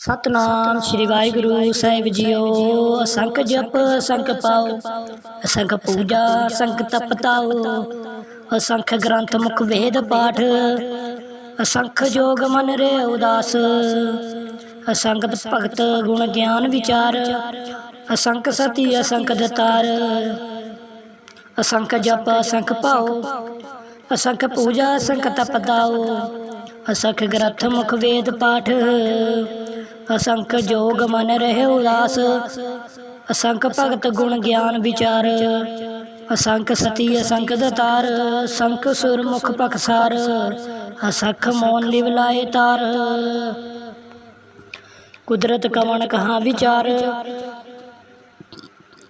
Satnam Shri Waheguru, Sahib JIO ਅਸੰਖ ਜਪ ਅਸੰਖ ਪਾਓ ਅਸੰਖ ਪੂਜਾ ਅਸੰਖ ਤਪ ਤਾਓ ਅਸੰਖ ਗ੍ਰੰਥ ਮੁਖ ਵੇਦ ਪਾਠ, ਅਸੰਖ ਜੋਗ ਮਨ ਰੇ ਉਦਾਸ, ਅਸੰਗਤ ਭਗਤ ਗੁਣ ਗਿਆਨ ਵਿਚਾਰ, ਅਸੰਖ ਸਤੀ, ਅਸੰਖ ਦਤਾਰ, ਅਸੰਖ ਜਪ, ਅਸੰਖ ਪਾਓ ਅਸੰਖ ਪੂਜਾ, ਅਸੰਖ ਤਪ ਦਾਓ ਅਸੰਖ ਗ੍ਰੰਥ ਮੁਖ ਵੇਦ ਪਾਠ ਅਸੰਖ ਜੋਗ ਮਨ ਰਹੇ ਉਦਾਸ। ਅਸੰਖ ਭਗਤ ਗੁਣ ਗਿਆਨ ਵਿਚਾਰ। ਅਸੰਖ ਸਤੀ, ਅਸੰਖ ਦਤਾਰ। ਅਸੰਖ ਸੁਰ ਮੁਖ ਪਖਸਾਰ ਅਸੰਖ ਮੋਨ ਲਿਵ ਲਾਏ ਤਾਰ। ਕੁਦਰਤ ਕਵਣ ਕਹਾ ਵਿਚਾਰ।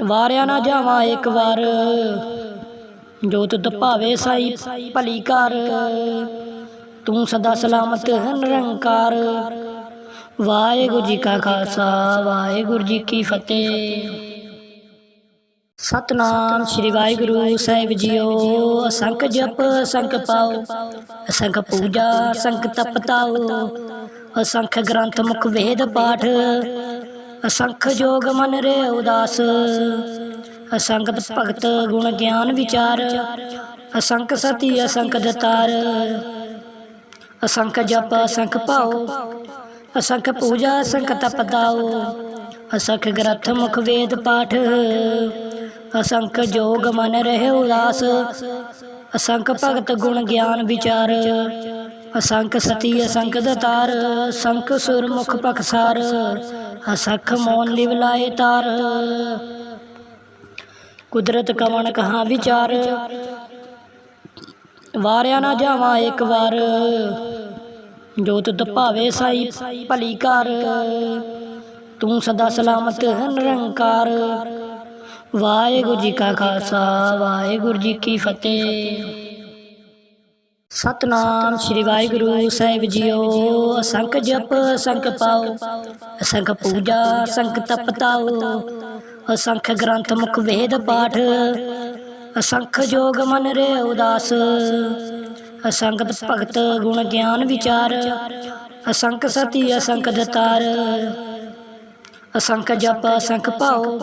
ਵਾਰਿਆ ਨਾ ਜਾਵਾਂ ਇੱਕ ਵਾਰ। ਜੋ ਤੁਧ ਭਾਵੇ ਸਾਈ, ਭਲੀ ਕਰ ਤੂੰ ਸਦਾ ਸਲਾਮਤ, ਨਿਰੰਕਾਰ। ਵਾਹਿਗੁਰੂ ਜੀ ਕਾ ਖਾਲਸਾ, ਵਾਹਿਗੁਰੂ ਜੀ ਕੀ ਫਤਿਹ। ਸਤਨਾਮ ਸ੍ਰੀ ਵਾਹਿਗੁਰੂ ਸਾਹਿਬ ਜੀਓ, ਅਸੰਖ ਜਪ, ਅਸੰਖ ਪਾਓ, ਅਸੰਖ ਪੂਜਾ, ਅਸੰਖ ਤਪ ਤਾਓ, ਅਸੰਖ ਗ੍ਰੰਥ ਮੁਖ ਵੇਦ ਪਾਠ, ਅਸੰਖ ਜੋਗ ਮਨ ਰੇ ਉਦਾਸ ਅਸੰਗਤ ਭਗਤ ਗੁਣ ਗਿਆਨ ਵਿਚਾਰ, ਅਸੰਖ ਸਤੀ, ਅਸੰਖ ਦਤਾਰ, ਅਸੰਖ ਜਪ, ਅਸੰਖ ਪਾਓ ਅਸੰਖ ਪੂਜਾ ਅਸੰਖ ਤਪ ਦਾਓ ਅਸੰਖ ਗ੍ਰੰਥ ਮੁਖ ਵੇਦ ਪਾਠ, ਅਸੰਖ ਜੋਗ ਮਨ ਰਹੇ ਉਦਾਸ, ਅਸੰਖ ਭਗਤ ਗੁਣ ਗਿਆਨ ਵਿਚਾਰ, ਅਸੰਖ ਸਤੀ ਅਸੰਖ ਦਤਾਰ, ਅਸੰਖ ਸੁਰ ਮੁਖ ਪਖਸਾਰ, ਅਸਖ ਮੋਨ ਲਿਵਲਾਏ ਤਾਰ। ਕੁਦਰਤ ਕਵਣ ਕਹਾ ਵਿਚਾਰ, ਵਾਰਿਆ ਨਾ ਜਾਵਾਂ ਇੱਕ ਵਾਰ। ਜੋ ਤੁਧ ਭਾਵੇ ਸਾਈ ਭਲੀ ਕਰ ਤੂੰ ਸਦਾ ਸਲਾਮਤ ਨਿਰੰਕਾਰ। ਵਾਹਿਗੁਰੂ ਜੀ ਕਾ ਖਾਲਸਾ, ਵਾਹਿਗੁਰੂ ਜੀ ਕੀ ਫਤਿਹ। ਸਤਨਾਮ ਸ੍ਰੀ ਵਾਹਿਗੁਰੂ ਸਾਹਿਬ ਜੀਓ, ਅਸੰਖ ਜਪ, ਅਸੰਖ ਪਾਓ, ਅਸੰਖ ਪੂਜਾ, ਅਸੰਖ ਤਪ ਤਾਓ, ਅਸੰਖ ਗ੍ਰੰਥ ਮੁਖ ਵੇਦ ਪਾਠ, ਅਸੰਖ ਜੋਗ ਮਨ ਰੇ ਉਦਾਸ ਅਸੰਗਤ ਭਗਤ ਗੁਣ ਗਿਆਨ ਵਿਚਾਰ ਅਸੰਖ ਸਤੀ ਅਸੰਖ ਦਤਾਰ ਅਸੰਖ ਜਪ ਅਸੰਖ ਪਾਓ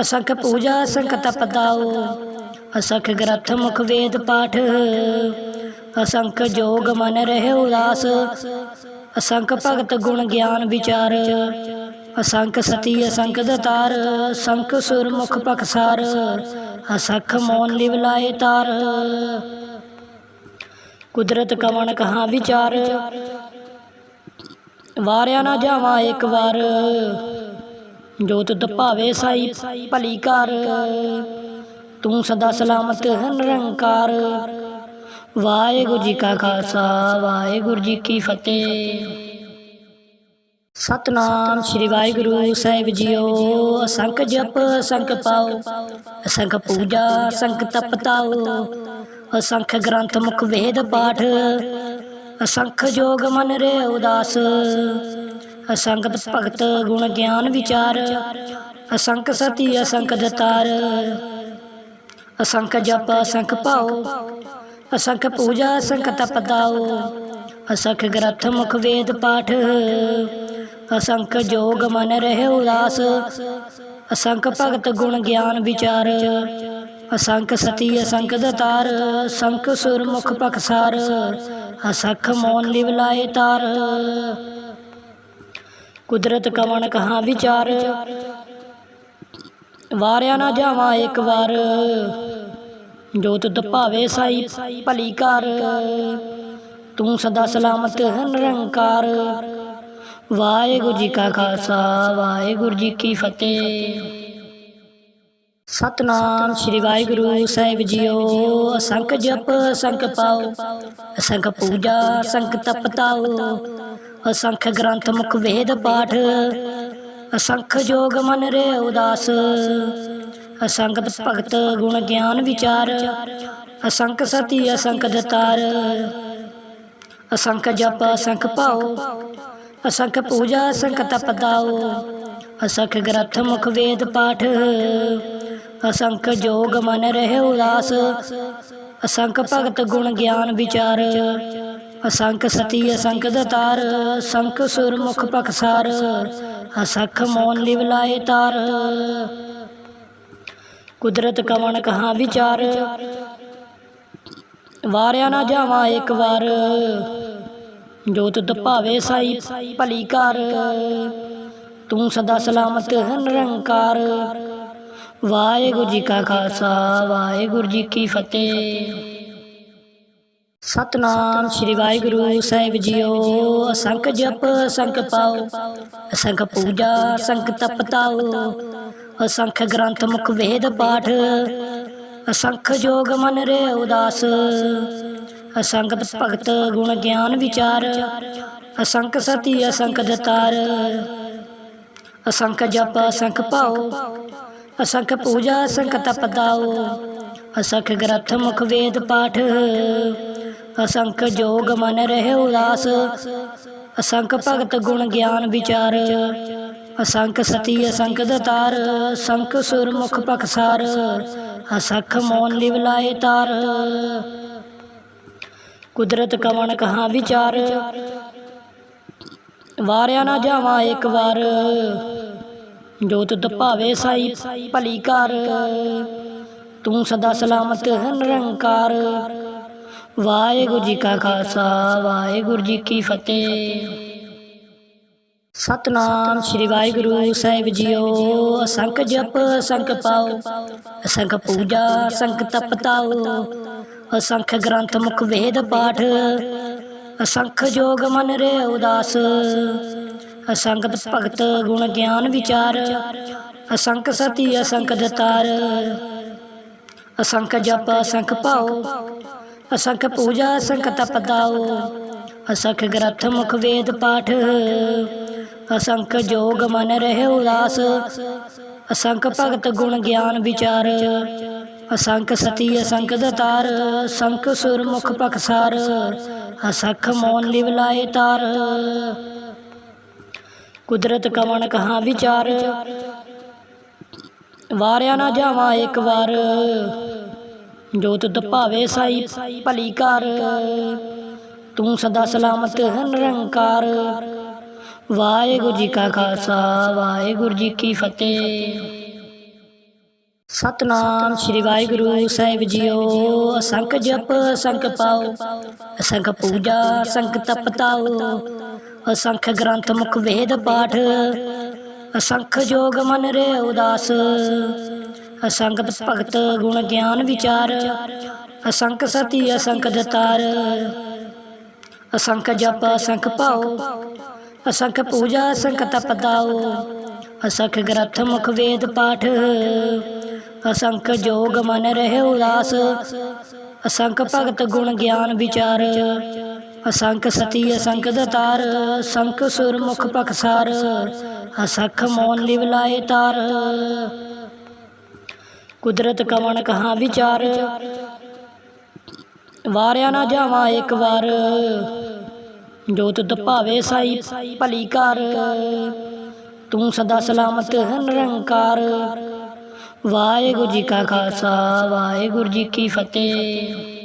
ਅਸੰਖ ਪੂਜਾ ਅਸੰਖ ਤਪ ਦਾਓ ਅਸੰਖ ਗ੍ਰੰਥ ਮੁਖ ਵੇਦ ਪਾਠ ਅਸੰਖ ਜੋਗ ਮਨ ਰਹੇ ਉਦਾਸ ਅਸੰਖ ਭਗਤ ਗੁਣ ਗਿਆਨ ਵਿਚਾਰ ਅਸੰਖ ਸਤੀ ਅਸੰਖ ਦਤਾਰ ਅਸੰਖ ਸੁਰ ਮੁਖ ਪਖਸਾਰ, ਅਸੰਖ ਮੋਨ ਲਿਵ ਲਾਏ ਤਾਰ ਕੁਦਰਤ ਕਵਣ ਕਹਾ ਵਿਚਾਰ? ਵਾਰਿਆ ਨਾ ਜਾਵਾਂ ਇੱਕ ਵਾਰ। ਜੋ ਤੁਧ ਭਾਵੇ ਸਾਈ ਭਲੀ ਕਰ ਤੂੰ ਸਦਾ ਸਲਾਮਤ ਹੈ ਨਿਰੰਕਾਰ। ਵਾਹਿਗੁਰੂ ਜੀ ਕਾ ਖਾਲਸਾ, ਵਾਹਿਗੁਰੂ ਜੀ ਕੀ ਫਤਿਹ। ਸਤਨਾਮ ਸ੍ਰੀ ਵਾਹਿਗੁਰੂ ਸਾਹਿਬ ਜੀਓ। ਅਸੰਖ ਜਪ, ਅਸੰਖ ਪਾਓ। ਅਸੰਖ ਪੂਜਾ, ਅਸੰਖ ਤਪ ਤਾਓ। ਅਸੰਖ ਗ੍ਰੰਥ ਮੁਖ ਵੇਦ ਪਾਠ, ਅਸੰਖ ਜੋਗ ਮਨ ਰੇ ਉਦਾਸ, ਅਸੰਗਤ ਭਗਤ ਗੁਣ ਗਿਆਨ ਵਿਚਾਰ, ਅਸੰਖ ਸਤੀ ਅਸੰਖ ਦਤਾਰ, ਅਸੰਖ ਜਪ ਅਸੰਖ ਪਾਓ ਅਸੰਖ ਪੂਜਾ ਅਸੰਖ ਤਪ ਦਾਓ ਅਸੰਖ ਗ੍ਰੰਥ ਮੁਖ ਵੇਦ ਪਾਠ, ਅਸੰਖ ਜੋਗ ਮਨ ਰਹੇ ਉਦਾਸ, ਅਸੰਖ ਭਗਤ ਗੁਣ ਗਿਆਨ ਵਿਚਾਰ ਅਸੰਖ ਸਤੀ, ਅਸੰਖ ਦਤਾਰ ਅਸੰਖ ਸੁਰ ਮੁਖ ਪਖਸਾਰ ਅਸੰਖ ਮੋਨ ਲਿਵ ਲਾਏ ਤਾਰ। ਕੁਦਰਤ ਕਵਣ ਕਹਾ ਵਿਚਾਰ? ਵਾਰਿਆ ਨਾ ਜਾਵਾਂ ਇੱਕ ਵਾਰ। ਜੋ ਤੁਧ ਭਾਵੇ ਸਾਈ ਭਲੀ ਕਰ ਤੂੰ ਸਦਾ ਸਲਾਮਤ ਹੈ ਨਿਰੰਕਾਰ। ਵਾਹਿਗੁਰੂ ਜੀ ਕਾ ਖਾਲਸਾ, ਵਾਹਿਗੁਰੂ ਜੀ ਕੀ ਫਤਿਹ। ਸਤਨਾਮ ਸ੍ਰੀ ਵਾਹਿਗੁਰੂ, ਸਾਹਿਬ ਜੀਓ, ਅਸੰਖ ਜਪ, ਅਸੰਖ ਪਾਓ, ਅਸੰਖ ਪੂਜਾ, ਅਸੰਖ ਤਪ ਤਾਓ ਅਸੰਖ ਗ੍ਰੰਥ ਮੁਖ ਵੇਦ ਪਾਠ, ਅਸੰਖ ਜੋਗ ਮਨ ਰੇ ਉਦਾਸ ਅਸੰਗਤ ਭਗਤ ਗੁਣ ਗਿਆਨ ਵਿਚਾਰ, ਅਸੰਖ ਸਤੀ, ਅਸੰਖ ਦਤਾਰ, ਅਸੰਖ ਜਪ, ਅਸੰਖ ਪਾਓ, ਅਸੰਖ ਪੂਜਾ, ਅਸੰਖ ਤਪ ਤਾਓ ਅਸੰਖ ਗ੍ਰੰਥ ਮੁਖ ਵੇਦ ਪਾਠ। ਅਸੰਖ ਜੋਗ ਮਨ ਰਹਿ ਉਦਾਸ। ਅਸੰਖ ਭਗਤ ਗੁਣ ਗਿਆਨ ਵਿਚਾਰ। ਅਸੰਖ ਸਤੀ ਅਸੰਖ ਦਤਾਰ। ਸੰਖ ਸੁਰ ਮੁਖ ਪਖਸਾਰ। ਅਸਖ ਮੋਨ ਲਿਵ ਲਾਏ ਤਾਰ। ਕੁਦਰਤ ਕਵਣ ਕਹਾ ਵਿਚਾਰ। ਵਾਰਿਆ ਨਾ ਜਾਵਾਂ ਇੱਕ ਵਾਰ। ਜੋ ਤੁਧ ਭਾਵੇ ਸਾਈ ਭਲੀ ਕਰ ਤੂੰ ਸਦਾ ਸਲਾਮਤ ਹੈ ਨਿਰੰਕਾਰ ਵਾਹਿਗੁਰੂ ਜੀ ਕਾ ਖਾਲਸਾ, ਵਾਹਿਗੁਰੂ ਜੀ ਕੀ ਫਤਿਹ। ਸਤਨਾਮ ਸ੍ਰੀ ਵਾਹਿਗੁਰੂ ਸਾਹਿਬ ਜੀਓ, ਅਸੰਖ ਜਪ, ਅਸੰਖ ਪਾਓ, ਅਸੰਖ ਪੂਜਾ, ਅਸੰਖ ਤਪ ਤਾਓ, ਅਸੰਖ ਗ੍ਰੰਥ ਮੁਖ ਵੇਦ ਪਾਠ, ਅਸੰਖ ਜੋਗ ਮਨ ਰੇ ਉਦਾਸ ਅਸੰਗਤ ਭਗਤ ਗੁਣ ਗਿਆਨ ਵਿਚਾਰ, ਅਸੰਖ ਸਤੀ, ਅਸੰਖ ਦਤਾਰ, ਅਸੰਖ ਜਪ, ਅਸੰਖ ਪਾਓ ਅਸੰਖ ਪੂਜਾ ਅਸੰਖ ਤਪ ਦਾਓ ਅਸੰਖ ਗ੍ਰੰਥ ਮੁਖ ਵੇਦ ਪਾਠ, ਅਸੰਖ ਜੋਗ ਮਨ ਰਹੇ ਉਦਾਸ, ਅਸੰਖ ਭਗਤ ਗੁਣ ਗਿਆਨ ਵਿਚਾਰ, ਅਸੰਖ ਸਤੀ ਅਸੰਖ ਦਤਾਰ ਸੰਖ ਸੁਰ ਮੁਖ ਪਖਸਾਰ ਅਸੰਖ ਮੋਨ ਲਿਵਲਾਏ ਤਾਰ। ਕੁਦਰਤ ਕਵਣ ਕਹਾ ਵਿਚਾਰ, ਵਾਰਿਆ ਨਾ ਜਾਵਾਂ ਇੱਕ ਵਾਰ। ਜੋ ਤੁਧ ਭਾਵੇ ਸਾਈ, ਭਲੀ ਕਰ ਤੂੰ ਸਦਾ ਸਲਾਮਤ ਹੈ ਨਿਰੰਕਾਰ। ਵਾਹਿਗੁਰੂ ਜੀ ਕਾ ਖਾਲਸਾ, ਵਾਹਿਗੁਰੂ ਜੀ ਕੀ ਫਤਿਹ। ਸਤਨਾਮ ਸ੍ਰੀ ਵਾਹਿਗੁਰੂ ਸਾਹਿਬ ਜੀਓ। ਅਸੰਖ ਜਪ, ਅਸੰਖ ਪਾਓ। ਅਸੰਖ ਪੂਜਾ, ਅਸੰਖ ਤਪ ਤਾਓ। ਅਸੰਖ ਗ੍ਰੰਥ ਮੁਖ ਵੇਦ ਪਾਠ। ਅਸੰਖ ਜੋਗ ਮਨ ਰੇ ਉਦਾਸ। ਅਸੰਗਤ ਭਗਤ ਗੁਣ ਗਿਆਨ ਵਿਚਾਰ ਅਸੰਖ ਸਤੀ ਅਸੰਖ ਦਤਾਰ ਅਸੰਖ ਜਪ ਅਸੰਖ ਪਾਓ ਅਸੰਖ ਪੂਜਾ ਅਸੰਖ ਤਪ ਦਾਓ ਅਸੰਖ ਗ੍ਰੰਥ ਮੁਖ ਵੇਦ ਪਾਠ ਅਸੰਖ ਜੋਗ ਮਨ ਰਹੇ ਉਦਾਸ। ਅਸੰਖ ਭਗਤ ਗੁਣ ਗਿਆਨ ਵਿਚਾਰ ਅਸੰਖ ਸਤੀ ਅਸੰਖ ਦਤਾਰ ਅਸੰਖ ਸੁਰ ਮੁਖ ਪਖਸਾਰ ਅਸੰਖ ਮੋਨ ਲਿਵ ਲਾਏ ਤਾਰ। ਕੁਦਰਤ ਕਵਣ ਕਹਾ ਵਿਚਾਰ? ਵਾਰਿਆ ਨਾ ਜਾਵਾਂ ਇੱਕ ਵਾਰ। ਜੋ ਤੁਧ ਭਾਵੇ ਸਾਈ ਭਲੀ ਕਰ ਤੂੰ ਸਦਾ ਸਲਾਮਤ ਹੈ ਨਿਰੰਕਾਰ ਵਾਹਿਗੁਰੂ ਜੀ ਕਾ ਖਾਲਸਾ, ਵਾਹਿਗੁਰੂ ਜੀ ਕੀ ਫਤਿਹ। ਸਤਨਾਮ ਸ੍ਰੀ ਵਾਹਿਗੁਰੂ ਸਾਹਿਬ ਜੀਓ, ਅਸੰਖ ਜਪ, ਅਸੰਖ ਪਾਓ, ਅਸੰਖ ਪੂਜਾ, ਅਸੰਖ ਤਪ ਤਾਓ। ਅਸੰਖ ਗ੍ਰੰਥ ਮੁਖ ਵੇਦ ਪਾਠ ਅਸੰਖ ਜੋਗ ਮਨ ਰੇ ਉਦਾਸ ਅਸੰਗਤ ਭਗਤ ਗੁਣ ਗਿਆਨ ਵਿਚਾਰ ਅਸੰਖ ਸਤੀ ਅਸੰਖ ਦਤਾਰ ਅਸੰਖ ਜਪ ਅਸੰਖ ਪਾਓ ਅਸੰਖ ਪੂਜਾ ਅਸੰਖ ਤਪ ਦਾਓ ਅਸੰਖ ਗ੍ਰੰਥ ਮੁਖ ਵੇਦ ਪਾਠ ਅਸੰਖ ਜੋਗ ਮਨ ਰਹਿ ਉਦਾਸ ਅਸੰਖ ਭਗਤ ਗੁਣ ਗਿਆਨ ਵਿਚਾਰ ਅਸੰਖ ਸਤੀ, ਅਸੰਖ ਦਤਾਰ ਸੰਖ ਸੁਰ ਮੁਖ ਪਖਸਾਰ, ਅਸਖ ਮੋਨ ਲਿਵ ਤਾਰ। ਕੁਦਰਤ ਕਵਣ ਕਹਾ ਵਿਚਾਰ? ਵਾਰਿਆ ਨਾ ਜਾਵਾਂ ਇੱਕ ਵਾਰ। ਜੋ ਤੁਧ ਭਾਵੇ ਸਾਈ ਭਲੀ ਕਰ ਤੂੰ ਸਦਾ ਸਲਾਮਤ ਹੈ ਨਿਰੰਕਾਰ। ਵਾਹਿਗੁਰੂ ਜੀ ਕਾ ਖਾਲਸਾ, ਵਾਹਿਗੁਰੂ ਜੀ ਕੀ ਫਤਿਹ।